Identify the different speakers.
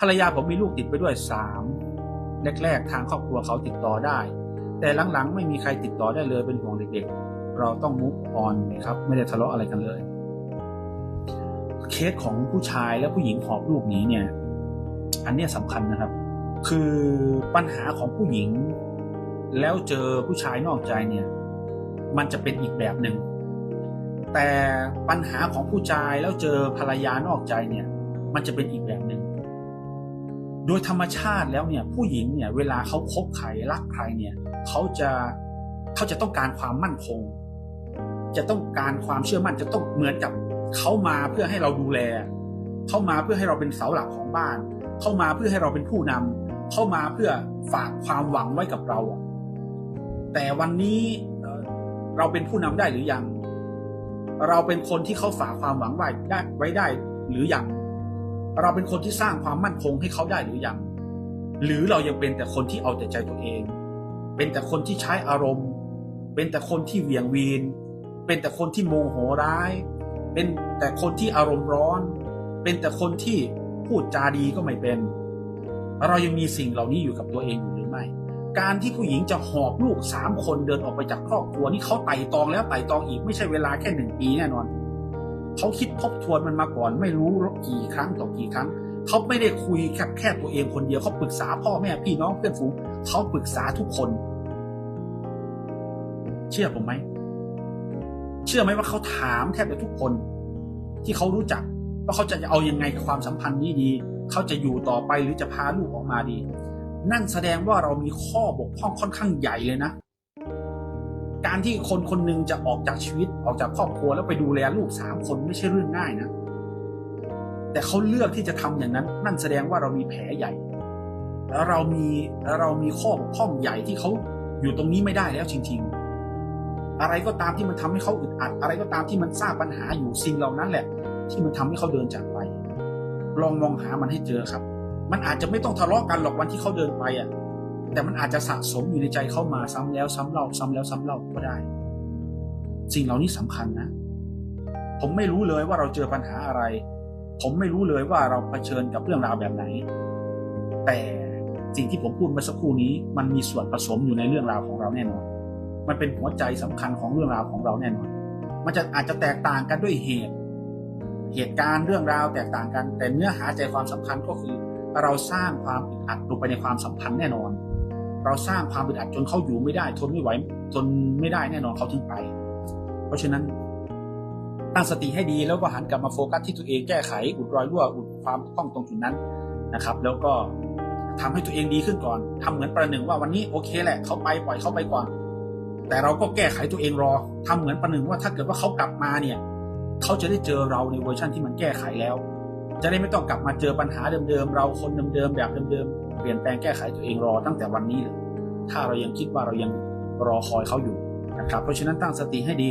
Speaker 1: ภรรยาผมมีลูกติดไปด้วยสามแรกๆทางครอบครัวเขาติดต่อได้ แต่หลังๆไม่มีใครติดต่อได้เลยเป็นห่วงเด็กๆ เราต้องมุกออนครับ ไม่ได้ทะเลาะอะไรกันเลย เคสของผู้ชายและผู้หญิงหอบลูกนี้เนี่ย อันนี้ยสำคัญนะครับ คือปัญหาของผู้หญิง แล้วเจอผู้ชายนอกใจเนี่ย มันจะเป็นอีกแบบหนึ่งแต่ปัญหาของผู้ชายแล้วเจอภรรยานอกใจเนี่ย มันจะเป็นอีกแบบหนึ่ง โดยธรรมชาติแล้วเนี่ยผู้หญิงเนี่ยเวลาเขาคบใครรักใครเนี่ยเขาจะเขาจะต้องการความมั่นคง จะต้องการความเชื่อมั่นจะต้องเหมือนกับเขามาเพื่อให้เราดูแล เข้ามาเพื่อให้เราเป็นเสาหลักของบ้าน เข้ามาเพื่อให้เราเป็นผู้นำเข้ามาเพื่อฝากความหวังไว้กับเรา แต่วันนี้เอ่อเราเป็นผู้นำได้หรือยัง เราเป็นคนที่เขาฝากความหวังไว้ได้ไว้ได้หรือยัง เราเป็นคนที่สร้างความมั่นคงให้เขาได้หรือยัง หรือเรายังเป็นแต่คนที่เอาแต่ใจตัวเอง เป็นแต่คนที่ใช้อารมณ์ เป็นแต่คนที่เหวี่ยงวีน เป็นแต่คนที่โมโหร้าย เป็นแต่คนที่อารมณ์ร้อน เป็นแต่คนที่พูดจาดีก็ไม่เป็น เรายังมีสิ่งเหล่านี้อยู่กับตัวเองอยู่หรือไม่ การที่ผู้หญิงจะหอบลูกสามคนเดินออกไปจากครอบครัวนี่เขาไต่ตองแล้วไต่ตองอีกไม่ใช่เวลาแค่หนึ่งปีแน่นอน เขาคิดทบทวนมันมาก่อน ไม่รู้กี่ครั้งต่อกี่ครั้งเขาไม่ได้คุยแค่แค่ตัวเองคนเดียวเขาปรึกษาพ่อแม่พี่น้องเพื่อนฝูงเขาปรึกษาทุกคน เชื่อผมไหมเชื่อไหมว่าเขาถามแทบจะทุกคน ที่เขารู้จักว่าเขาจะเอายังไงกับความสัมพันธ์นี้ดีเขาจะอยู่ต่อไปหรือจะพาลูกออกมาดี นั่นแสดงว่าเรามีข้อบกพร่องค่อนข้างใหญ่เลยนะ การที่คนคนหนึ่งจะออกจากชีวิตออกจากครอบครัวแล้วไปดูแลลูกสามคนไม่ใช่เรื่องง่ายนะ แต่เขาเลือกที่จะทำอย่างนั้น นั่นแสดงว่าเรามีแผลใหญ่ แล้วเรามีแล้วเรามีข้อบกพร่องใหญ่ที่เขาอยู่ตรงนี้ไม่ได้แล้วจริง ๆ อะไรก็ตามที่มันทำให้เขาอึดอัด อะไรก็ตามที่มันสร้างปัญหาอยู่สิ่งเหล่านั้นแหละ ที่มันทำให้เขาเดินจากไป ลองมองหามันให้เจอครับ มันอาจจะไม่ต้องทะเลาะกันหรอกวันที่เขาเดินไปอะ แต่มันอาจจะสะสมอยู่ในใจเข้ามาซ้ำแล้วซ้ำเล่าซ้ำแล้วซ้ำเล่าก็ได้ สิ่งเหล่านี้สำคัญนะ ผมไม่รู้เลยว่าเราเจอปัญหาอะไร ผมไม่รู้เลยว่าเราเผชิญกับเรื่องราวแบบไหน แต่สิ่งที่ผมพูดเมื่อสักครู่นี้ มันมีส่วนผสมอยู่ในเรื่องราวของเราแน่นอน มันเป็นหัวใจสำคัญของเรื่องราวของเราแน่นอน มันจะอาจจะแตกต่างกันด้วยเหตุ เหตุการณ์เรื่องราวแตกต่างกัน แต่เนื้อหาใจความสำคัญก็คือ เราสร้างความอึดอัดลงไปในความสัมพันธ์แน่นอน เราสร้างความอึดอัดจนเขาอยู่ไม่ได้ ทนไม่ไหวทนไม่ได้แน่นอนเขาถึงไป เพราะฉะนั้นตั้งสติให้ดีแล้วก็หันกลับมาโฟกัสที่ตัวเองแก้ไข อุดรอยรั่วอุดความบกพร่องตรงจุดนั้นนะครับ แล้วก็ทำให้ตัวเองดีขึ้นก่อนทำเหมือนประหนึ่งว่าวันนี้โอเคแหละเขาไปปล่อยเขาไปก่อน แต่เราก็แก้ไขตัวเองรอทำเหมือนประหนึ่งว่าถ้าเกิดว่าเขากลับมาเนี่ยเขาจะได้เจอเราในเวอร์ชันที่มันแก้ไขแล้ว จะได้ไม่ต้องกลับมาเจอปัญหาเดิมๆเราคนเดิมๆแบบเดิมๆ เปลี่ยนแปลงแก้ไขตัวเองรอตั้งแต่วันนี้เลย ถ้าเรายังคิดว่าเรายังรอคอยเขาอยู่นะครับ เพราะฉะนั้นตั้งสติให้ดี